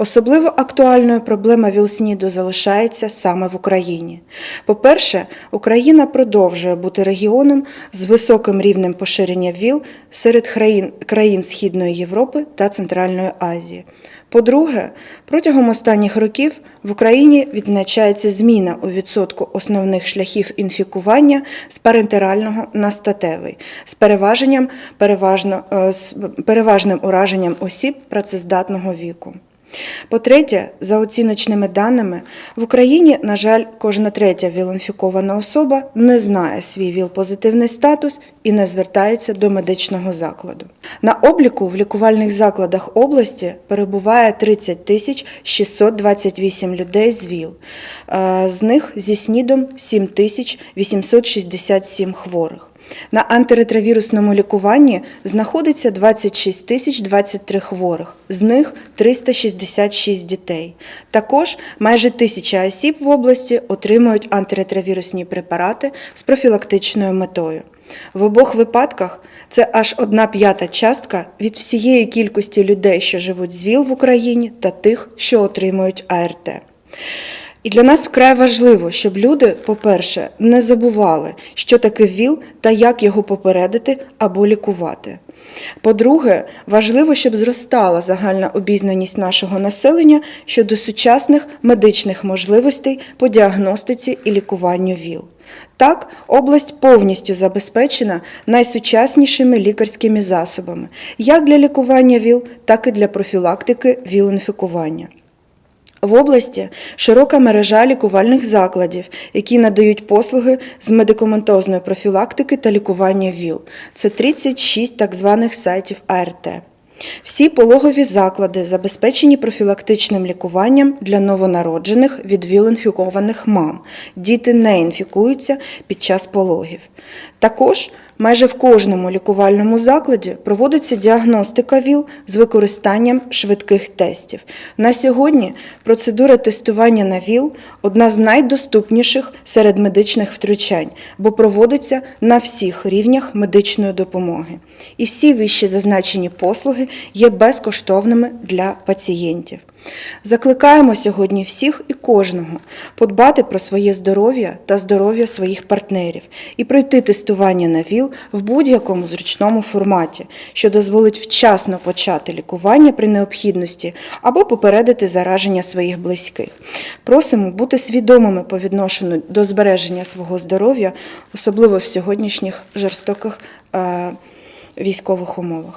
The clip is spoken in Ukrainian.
Особливо актуальною проблема ВІЛ-СНІДу залишається саме в Україні. По-перше, Україна продовжує бути регіоном з високим рівнем поширення ВІЛ серед країн, країн Східної Європи та Центральної Азії. По-друге, протягом останніх років в Україні відзначається зміна у відсотку основних шляхів інфікування з парентерального на статевий, з переваженням переважно, е, з переважним ураженням осіб працездатного віку. По-третє, за оціночними даними, в Україні, на жаль, кожна третя ВІЛ-інфікована особа не знає свій ВІЛ-позитивний статус і не звертається до медичного закладу. На обліку в лікувальних закладах області перебуває 30 тисяч 628 людей з ВІЛ. Е, З них зі СНІДом 7 тисяч 867 хворих. На антиретровірусному лікуванні знаходиться 26 тисяч 23 хворих, з них 366 дітей. Також майже тисяча осіб в області отримують антиретровірусні препарати з профілактичною метою. В обох випадках це аж одна п'ята частка від всієї кількості людей, що живуть з ВІЛ в Україні, та тих, що отримують АРТ. І для нас вкрай важливо, щоб люди, по-перше, не забували, що таке ВІЛ та як його попередити або лікувати. По-друге, важливо, щоб зростала загальна обізнаність нашого населення щодо сучасних медичних можливостей по діагностиці і лікуванню ВІЛ. Так, область повністю забезпечена найсучаснішими лікарськими засобами, як для лікування ВІЛ, так і для профілактики ВІЛ-інфікування. В області широка мережа лікувальних закладів, які надають послуги з медикаментозної профілактики та лікування ВІЛ. Це 36 так званих сайтів АРТ. Всі пологові заклади забезпечені профілактичним лікуванням для новонароджених від ВІЛ-інфікованих мам. Діти не інфікуються під час пологів. Також майже в кожному лікувальному закладі проводиться діагностика ВІЛ з використанням швидких тестів. На сьогодні процедура тестування на ВІЛ одна з найдоступніших серед медичних втручань, бо проводиться на всіх рівнях медичної допомоги. І всі вище зазначені є безкоштовними для пацієнтів. Закликаємо сьогодні всіх і кожного подбати про своє здоров'я та здоров'я своїх партнерів і пройти тестування на ВІЛ в будь-якому зручному форматі, що дозволить вчасно почати лікування при необхідності або попередити зараження своїх близьких. Просимо бути свідомими по відношенню до збереження свого здоров'я, особливо в сьогоднішніх жорстоких е, військових умовах.